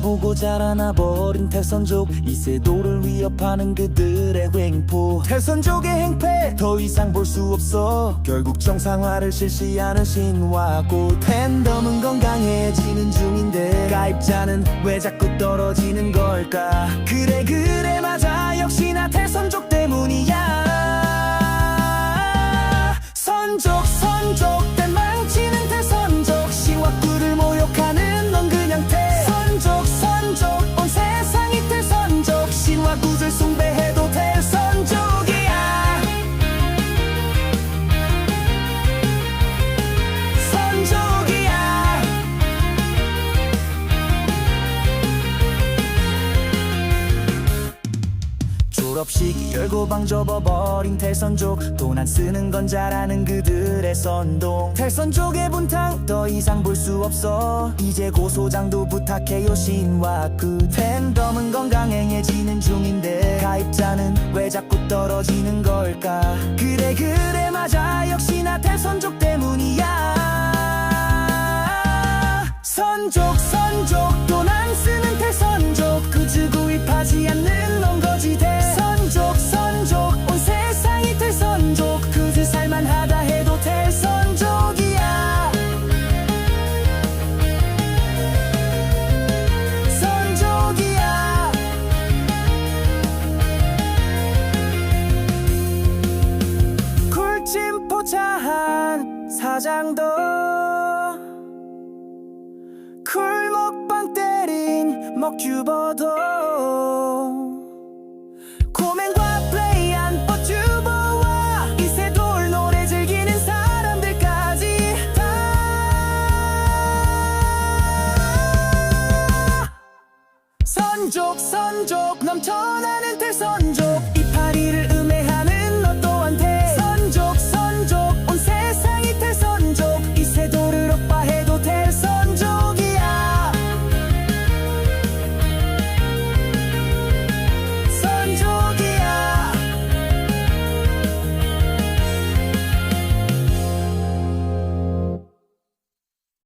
보고 자라나 버린 태선족 이세도를 위협하는 그들의 횡포. 태선족의 행패! 더 이상 볼 수 없어. 결국 정상화를 실시하는 신화고 팬덤은 건강해지는 중인데 가입자는 왜 자꾸 떨어지는 걸까? 그래 졸업식 열고 방 접어버린 태선족. 돈 안 쓰는 건 잘아는 그들의 선동. 태선족의 분탕 더 이상 볼 수 없어. 이제 고소장도 부탁해요 신화 그. 팬덤은 건강해지는 중인데 가입자는 왜 자꾸 떨어지는 걸까? 그래 그래 맞아. 역시나 태선족 때문이야. 선족 선족. 돈 안 쓰는 태선족. 그즈 구입하지 않는 포차한 사장도 굴먹방 때린 먹주버도 코맹과 플레이한 버튜버와 이세돌 노래 즐기는 사람들까지 다 선족 선족 넘쳐나는 대선